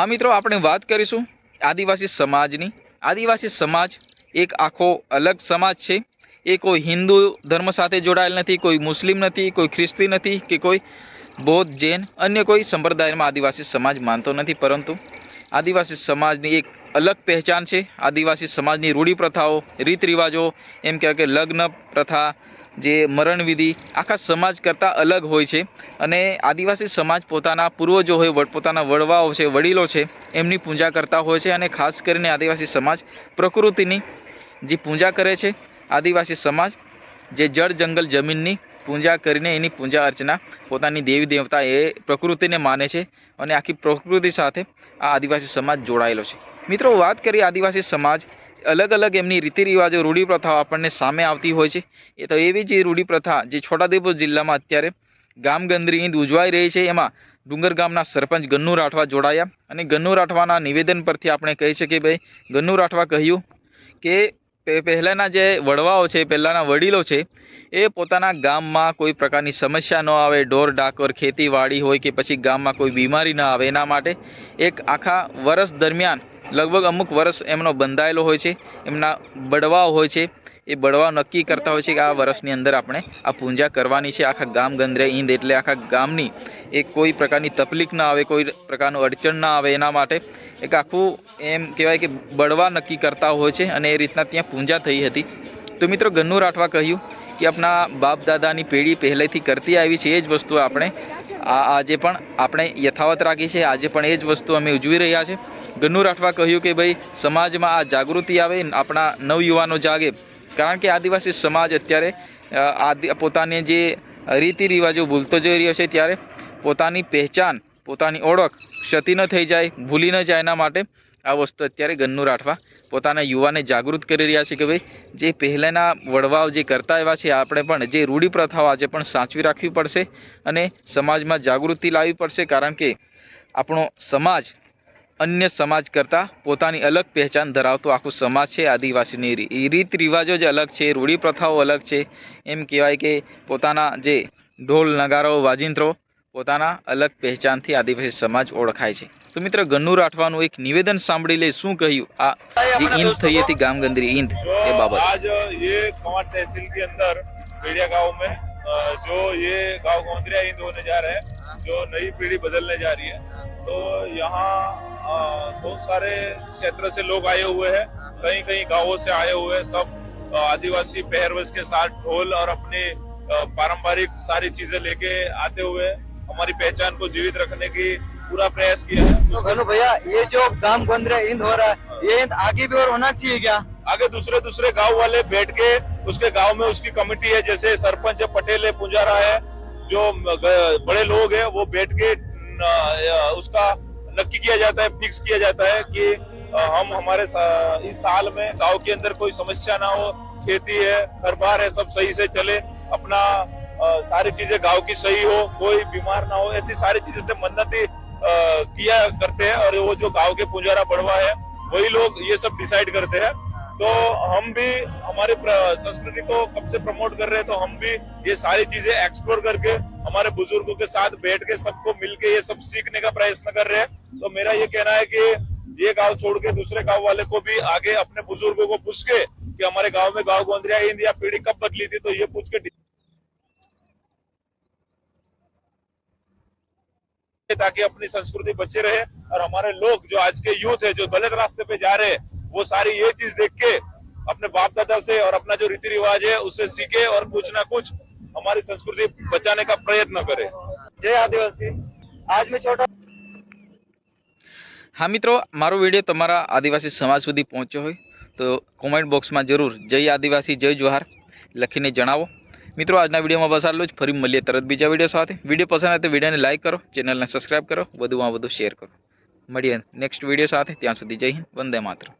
હા, મિત્રો, આપણે વાત કરીશું આદિવાસી સમાજની. આદિવાસી સમાજ એક આખો અલગ સમાજ છે. એ કોઈ હિન્દુ ધર્મ સાથે જોડાયેલ નથી, કોઈ મુસ્લિમ નથી, કોઈ ખ્રિસ્તી નથી કે કોઈ બૌદ્ધ, જૈન, અન્ય કોઈ સંપ્રદાયમાં આદિવાસી સમાજ માનતો નથી. પરંતુ આદિવાસી સમાજની એક અલગ પહેચાન છે. આદિવાસી સમાજની રૂઢિપ્રથાઓ રીત રિવાજો એમ કહેવાય કે લગ્ન પ્રથા જે મરણવિધિ આખા સમાજ કરતાં અલગ હોય છે. અને આદિવાસી સમાજ પોતાના પૂર્વજો હોય પોતાના વડવાઓ છે, વડીલો છે, એમની પૂજા કરતા હોય છે અને ખાસ કરીને આદિવાસી સમાજ પ્રકૃતિની જે પૂજા કરે છે, આદિવાસી સમાજ જે જળ જંગલ જમીનની પૂજા કરીને એની પૂજા અર્ચના પોતાની દેવી દેવતા એ પ્રકૃતિને માને છે અને આખી પ્રકૃતિ સાથે આ આદિવાસી સમાજ જોડાયેલો છે. મિત્રો વાત કરીએ આદિવાસી સમાજ અલગ અલગ એમની રીતિ રિવાજો, રૂઢિપ્રથાઓ આપણને સામે આવતી હોય છે. એ તો એવી જ રૂઢિપ્રથા જે છોટાઉદેપુર જિલ્લામાં અત્યારે ગામગંદરી ઈદ ઉજવાઈ રહી છે. એમાં ડુંગર ગામના સરપંચ ગન્નુ રાઠવા જોડાયા અને ગન્નુ રાઠવાના નિવેદન પરથી આપણે કહી શકીએ ભાઈ, ગન્નુ રાઠવા કહ્યું કે પહેલાંના જે વડવાઓ છે, પહેલાંના વડીલો છે, એ પોતાના ગામમાં કોઈ પ્રકારની સમસ્યા ન આવે, ઢોર, ડાકોર, ખેતીવાડી હોય કે પછી ગામમાં કોઈ બીમારી ન આવે. એના માટે એક આખા વર્ષ દરમિયાન લગભગ અમુક વર્ષ એમનો બંધાયેલો હોય છે, એમના બળવાઓ હોય છે, એ બળવા નક્કી કરતા હોય છે કે આ વર્ષની અંદર આપણે આ પૂજા કરવાની છે, આખા ગામ ગંદરે ઈંદ એટલે આખા ગામની એ કોઈ પ્રકારની તકલીફ ના આવે, કોઈ પ્રકારનું અડચણ ના આવે એના માટે એક આખું એમ કહેવાય કે બળવા નક્કી કરતા હોય છે અને એ રીતના ત્યાં પૂજા થઈ હતી. તો મિત્રો ગન્નુ રાઠવા કહ્યું કે આપણા બાપ દાદાની પેઢી પહેલેથી કરતી આવી છે એ જ વસ્તુ આપણે આ આજે પણ આપણે યથાવત રાખી છે. આજે પણ એ જ વસ્તુ અમે ઉજવી રહ્યા છે. ગન્નુ રાઠવા કહ્યું કે ભાઈ, સમાજમાં આ જાગૃતિ આવે, આપણા નવયુવાનો જાગે. કારણ કે આદિવાસી સમાજ અત્યારે આદિ, પોતાની જે રીતિ રિવાજો ભૂલતો જઈ રહ્યો છે ત્યારે પોતાની પહેચાન, પોતાની ઓળખ ક્ષતિ ન થઈ જાય, ભૂલી ન જાય એના માટે આ વસ્તુ અત્યારે ગન્નુ રાઠવા પોતાના યુવાને જાગૃત કરી રહ્યા છે કે ભાઈ, જે પહેલાંના વડવાઓ જે કરતા એવા છે, આપણે પણ જે રૂઢિ પ્રથાઓ આજે પણ સાચવી રાખવી પડશે અને સમાજમાં જાગૃતિ લાવવી પડશે, કારણ કે આપણો સમાજ અન્ય સમાજ કરતાં પોતાની અલગ પહેચાન ધરાવતો આખું સમાજ છે આદિવાસીની. રીત રિવાજો જ અલગ છે રૂઢિ પ્રથાઓ અલગ છે. એમ કહેવાય કે પોતાના જે ઢોલ નગારો વાજિંત્રો પોતાના અલગ પહેચાનથી આદિવાસી સમાજ ઓળખાય છે. તો મિત્ર ગન્નુ રાઠવાનું એક નિવેદન સાંભળી લે શું કહ્યું આ જે ઈંદ થઈ હતી ગામગંદરી ઈંદ जो એ બાબત आज ये कमाट तहसील के अंदर पेड़िया गांव में अ, जो ये गांव गौंदरिया हिंद होने जा रहे हैं जो नई पीढ़ी बदलने जा रही है तो यहाँ अ, बहुत सारे क्षेत्र से लोग आए हुए हैं कई कई गांवों से आए हुए हैं सब अ, आदिवासी पहरवेश के साथ ढोल और अपने अ, पारंपरिक सारी चीजें लेके आते हुए हमारी पहचान को जीवित रखने की पूरा प्रयास किया है। भैया ये जो गाँव गोंदरा इंद हो रहा है ये इंद आगे भी और होना चाहिए क्या? आगे दूसरे दूसरे गाँव वाले बैठ के उसके गाँव में उसकी कमेटी है जैसे सरपंच है पटेल है पुंजारा है जो बड़े लोग है वो बैठ के उसका नक्की किया जाता है फिक्स किया जाता है कि हम हमारे सा- इस साल में गाँव के अंदर कोई समस्या ना हो खेती है घर बार है सब सही से चले अपना सारी चीज़ें गाँव की सही हो कोई बीमार ना हो ऐसी सारी चीज़ें से मन्नती किया करते हैं और वो जो गाँव के पुंजारा बड़वा है, वही लोग ये सब डिसाइड करते हैं। तो हम भी हमारे संस्कृति को कब से प्रमोट कर रहे हैं तो हम भी ये सारी चीज़ें एक्सप्लोर करके हमारे बुज़ुर्गों के साथ बैठ के सबको मिलके ये सब सीखने का प्रयत्न कर रहे हैं। तो मेरा ये कहना है कि ये गाँव छोड़ के दूसरे गाँव वाले को भी आगे अपने बुज़ुर्गों को पूछ के कि हमारे गाँव में गाँव गोंदरिया हिंद या पीढ़ी कब बदली थी तो ये पूछ के ताकि अपनी संस्कृति बचे रहे और हमारे लोग जो आज के यूथ है जो गलत रास्ते पे जा रहे हैं वो सारी ये चीज देख के अपने बाप दादा से और अपना जो रीति रिवाज है उससे सीखे और कुछ ना कुछ हमारी संस्कृति बचाने का प्रयत्न करे जय आदिवासी आज मैं छोटा હા મિત્રો મારો વિડીયો તમારા આદિવાસી સમાજ સુધી પહોંચ્યો હોય તો કોમેન્ટ બોક્સમાં જરૂર જય આદિવાસી જય જોહાર લખીને જણાવો મિત્રો, આજના વિડીયોમાં બસ આટલું જ. ફરી મળીએ તરત બીજા વીડિયો સાથે. વીડિયો પસંદ આવે તો વિડીયોને લાઇક કરો ચેનલને સબસ્ક્રાઇબ કરો, વધુમાં વધુ શેર કરો. મળીએ નેક્સ્ટ વીડિયો સાથે. ત્યાં સુધી જય વંદે માતરમ.